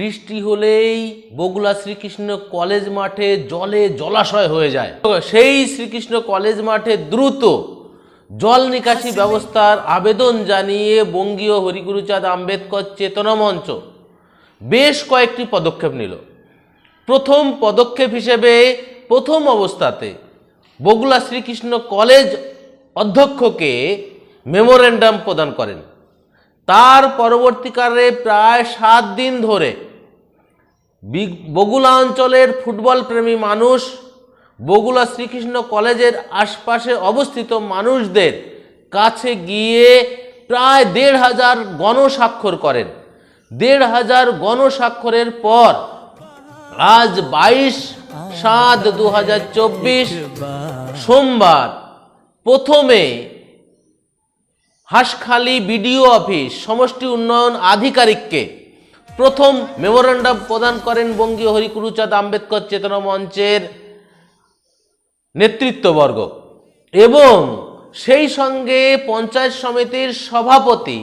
বৃষ্টি হলেই বগুলা শ্রীকৃষ্ণ কলেজ মাঠে জলে জলাশয় হয়ে যায়। সেই শ্রীকৃষ্ণ কলেজ মাঠে দ্রুত জল নিকাশি ব্যবস্থার আবেদন জানিয়ে বঙ্গীয় হরিগুরুচাঁদ আম্বেদকর চেতনা মঞ্চ বেশ কয়েকটি পদক্ষেপ নিল। প্রথম পদক্ষেপ হিসেবে প্রথম অবস্থাতে বগুলা শ্রীকৃষ্ণ কলেজ অধ্যক্ষকে মেমোরেন্ডাম প্রদান করেন। তার পরবর্তীকালে প্রায় সাত দিন ধরে বগুলা অঞ্চলের ফুটবল প্রেমী মানুষ, বগুলা শ্রীকৃষ্ণ কলেজের আশপাশে অবস্থিত মানুষদের কাছে গিয়ে প্রায় দেড় হাজার গণস্বাক্ষর করেন। দেড় হাজার গণস্বাক্ষরের পর আজ বাইশ সাত দু সোমবার প্রথমে হাঁসখালি বিডিও অফিস, সমষ্টি উন্নয়ন আধিকারিককে প্রথম মেমোরেন্ডাম প্রদান করেন বঙ্গীয় হরিকুরুচাঁদ আম্বেদকর চেতনা মঞ্চের নেতৃত্ববর্গ। এবং সেই সঙ্গে পঞ্চায়েত সমিতির সভাপতি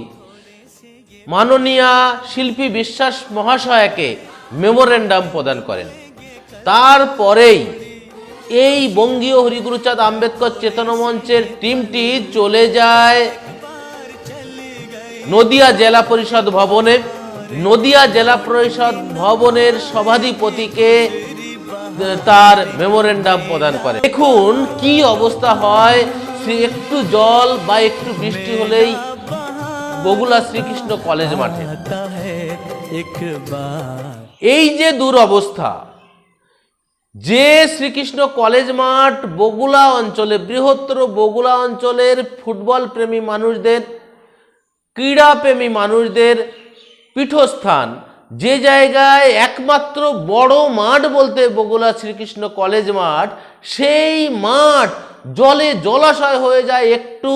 মাননীয়া শিল্পী বিশ্বাস মহাশয়াকে মেমোরেন্ডাম প্রদান করেন। তারপরেই এই বঙ্গীয় হরিগুরুচাঁদ আম্বেদকর চেতনা মঞ্চের টিমটি চলে যায় নদিয়া জেলা পরিষদ ভবনে। নদিয়া জেলা পরিষদ ভবনের সভাধিপতিকে তার মেমোরেন্ডাম প্রদান করে। দেখুন কি অবস্থা হয় একটু জল বা একটু বৃষ্টি হলেই বগুলা শ্রীকৃষ্ণ কলেজ মাঠে। এই যে দুরবস্থা, যে শ্রীকৃষ্ণ কলেজ মাঠ বগুলা অঞ্চলে, বৃহত্তর বগুলা অঞ্চলের ফুটবল প্রেমী মানুষদের ক্রীড়া প্রেমী মানুষদের পীঠস্থান। যে জায়গায় একমাত্র বড় মাঠ বলতে বগুলা শ্রীকৃষ্ণ কলেজ মাঠ, সেই মাঠ জলে জলাশয় হয়ে যায় একটু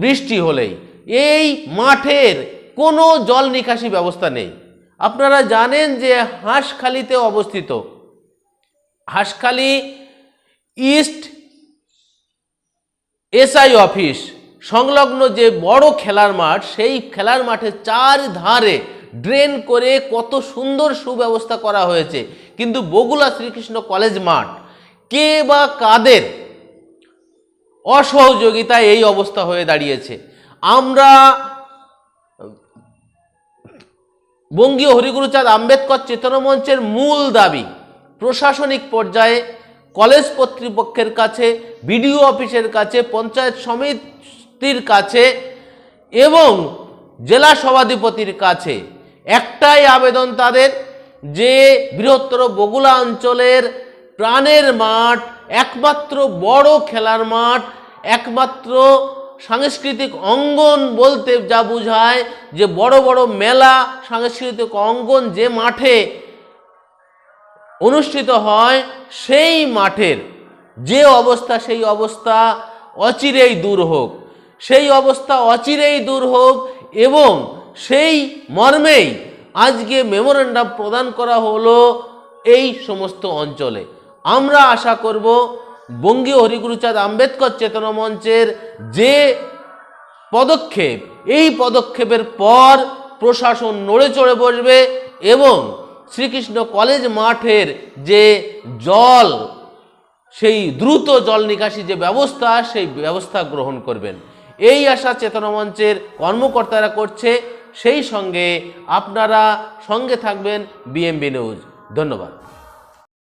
বৃষ্টি হলেই। এই মাঠের কোনো জল নিকাশি ব্যবস্থা নেই। আপনারা জানেন যে হাঁসখালিতে অবস্থিত। Hanskhali east SI office. সংলগ্ন যে বড় খেলার মাঠ, সেই খেলার মাঠে চার ধারে ড্রেন করে কত সুন্দর সুব্যবস্থা করা হয়েছে। কিন্তু বগুলা শ্রীকৃষ্ণ কলেজ মাঠ, কে বা কাদের অসহযোগিতায় এই অবস্থা হয়ে দাঁড়িয়েছে? আমরা বঙ্গীয় হরিগুরুচাঁদ আম্বেদকর চেতনা মঞ্চের মূল দাবি, প্রশাসনিক পর্যায়ে কলেজ কর্তৃপক্ষের কাছে, বিডিও অফিসের কাছে, পঞ্চায়েত সমিতির কাছে এবং জেলা সভাধিপতির কাছে একটাই আবেদন তাদের যে বৃহত্তর বগুলা অঞ্চলের প্রাণের মাঠ, একমাত্র বড় খেলার মাঠ, একমাত্র সাংস্কৃতিক অঙ্গন বলতে যা বোঝায় যে বড় বড় মেলা, সাংস্কৃতিক অঙ্গন যে মাঠে অনুষ্ঠিত হয় সেই মাঠের যে অবস্থা, সেই অবস্থা অচিরেই দূর হোক। সেই অবস্থা অচিরেই দূর হোক এবং সেই মর্মেই আজকে মেমোরেন্ডাম প্রদান করা হলো এই সমস্ত অঞ্চলে। আমরা আশা করব বঙ্গীয় হরিগুরুচাঁদ আম্বেদকর চেতনা মঞ্চের যে পদক্ষেপ, এই পদক্ষেপের পর প্রশাসন নড়ে চড়ে বসবে এবং শ্রীকৃষ্ণ কলেজ মাঠের যে জল, সেই দ্রুত জল নিকাশি যে ব্যবস্থা, সেই ব্যবস্থা গ্রহণ করবেন। এই আশা চেতনা মঞ্চের কর্মকর্তারা করছে। সেই সঙ্গে আপনারা সঙ্গে থাকবেন বিএমবি নিউজ। ধন্যবাদ।